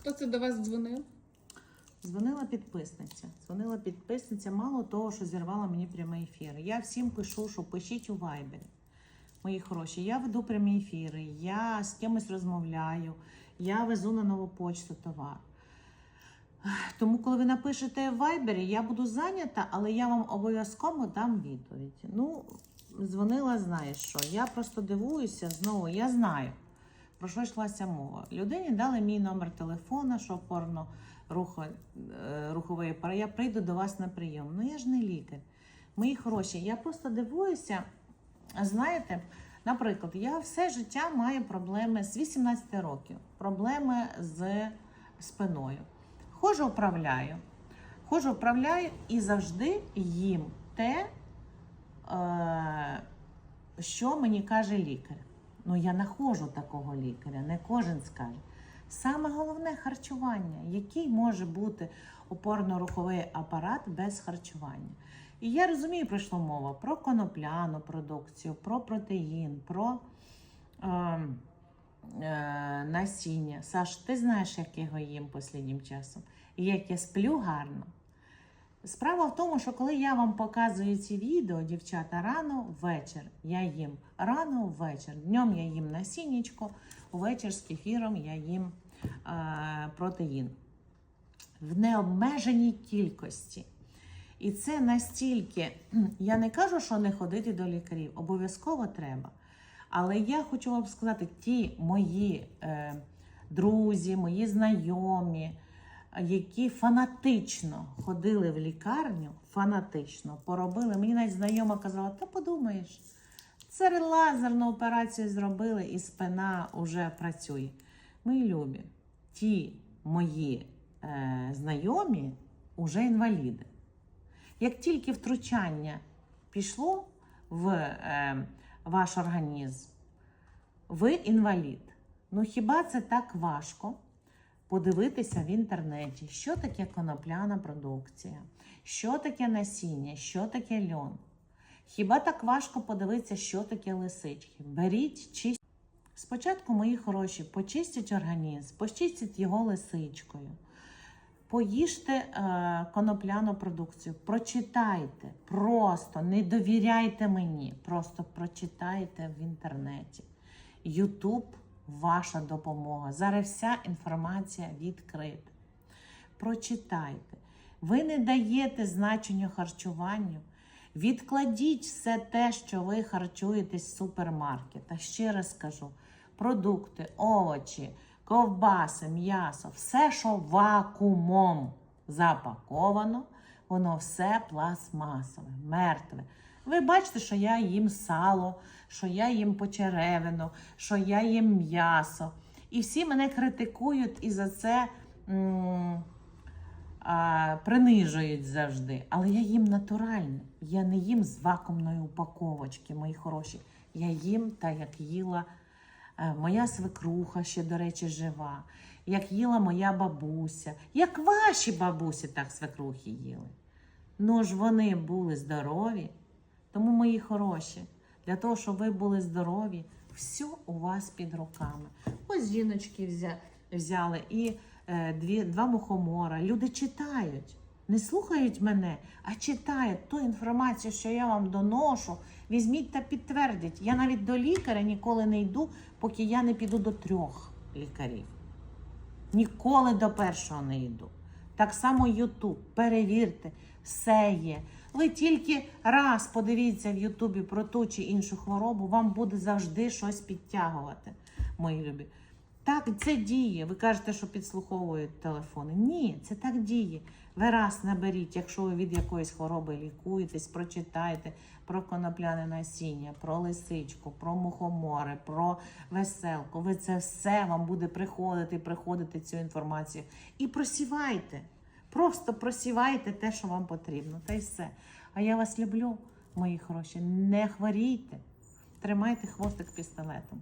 хто це до вас дзвонив? Дзвонила підписниця. Дзвонила підписниця, мало того, що зірвала мені прямий ефір. Я всім пишу, що пишіть у вайбері. Мої хороші, я веду прямі ефіри, я з кимось розмовляю, я везу на нову почту товар. Тому, коли ви напишете в вайбері, я буду зайнята, але я вам обов'язково дам відповідь. Ну, дзвонила, знаєш що. Я просто дивуюся знову, я знаю, про що йшлася мова. Людині дали мій номер телефона, що опорно рухо, е, руховий. Я прийду до вас на прийом. Ну я ж не лікар. Мої хороші, я просто дивуюся. Знаєте, наприклад, я все життя маю проблеми з 18 років, проблеми з спиною. Ходжу, управляю. Ходжу, управляю і завжди їм те, е, що мені каже лікар. Ну, я знаходжу такого лікаря, не кожен скаже. Саме головне харчування. Який може бути опорно-руховий апарат без харчування? І я розумію, що мова про конопляну продукцію, про протеїн, про е, е, насіння. Саш, ти знаєш, як я його їм останнім часом, і як я сплю гарно. Справа в тому, що коли я вам показую ці відео, дівчата, рано ввечір я їм рано ввечір. Днем я їм насіннячко, увечір з кефіром я їм е, протеїн. В необмеженій кількості. І це настільки, я не кажу, що не ходити до лікарів, обов'язково треба. Але я хочу вам сказати, ті мої е, друзі, мої знайомі, які фанатично ходили в лікарню, фанатично поробили. Мені навіть знайома казала, та подумаєш, це лазерну операцію зробили, і спина вже працює. Мої любі, ті мої е, знайомі вже інваліди. Як тільки втручання пішло в е, ваш організм, ви інвалід. Ну хіба це так важко подивитися в інтернеті, що таке конопляна продукція, що таке насіння, що таке льон? Хіба так важко подивитися, що таке лисички? Беріть, чистіть. Спочатку, мої хороші, почистіть організм, почистіть його лисичкою. Поїжте е, конопляну продукцію, прочитайте, просто не довіряйте мені, просто прочитайте в інтернеті. Ютуб ваша допомога. Зараз вся інформація відкрита. Прочитайте. Ви не даєте значення харчуванню. Відкладіть все те, що ви харчуєтесь з супермаркета. Ще раз скажу: продукти, овочі, ковбаси, м'ясо, все, що вакуумом запаковано, воно все пластмасове, мертве. Ви бачите, що я їм сало, що я їм почеревину, що я їм м'ясо. І всі мене критикують і за це м, а, принижують завжди. Але я їм натуральне. Я не їм з вакуумної упаковочки, мої хороші. Я їм так, як їла е, моя свекруха, ще, до речі, жива, як їла моя бабуся, як ваші бабусі так свекрухи їли. Ну ж вони були здорові. Тому, мої хороші, для того, щоб ви були здорові, все у вас під руками. Ось жіночки взя, взяли і е, дві, два мухомора. Люди читають, не слухають мене, а читають ту інформацію, що я вам доношу. Візьміть та підтвердіть. Я навіть до лікаря ніколи не йду, поки я не піду до трьох лікарів. Ніколи до першого не йду. Так само Ютуб, перевірте, все є. Ви тільки раз подивіться в Ютубі про ту чи іншу хворобу, вам буде завжди щось підтягувати, мої любі. Так, це діє. Ви кажете, що підслуховують телефони. Ні, це так діє. Ви раз наберіть, якщо ви від якоїсь хвороби лікуєтесь, прочитайте про конопляне насіння, про лисичку, про мухомори, про веселку. Ви це все вам буде приходити, приходити цю інформацію. І просівайте. Просто просівайте те, що вам потрібно, та й все. А я вас люблю, мої хороші. Не хворійте, тримайте хвостик пістолетом.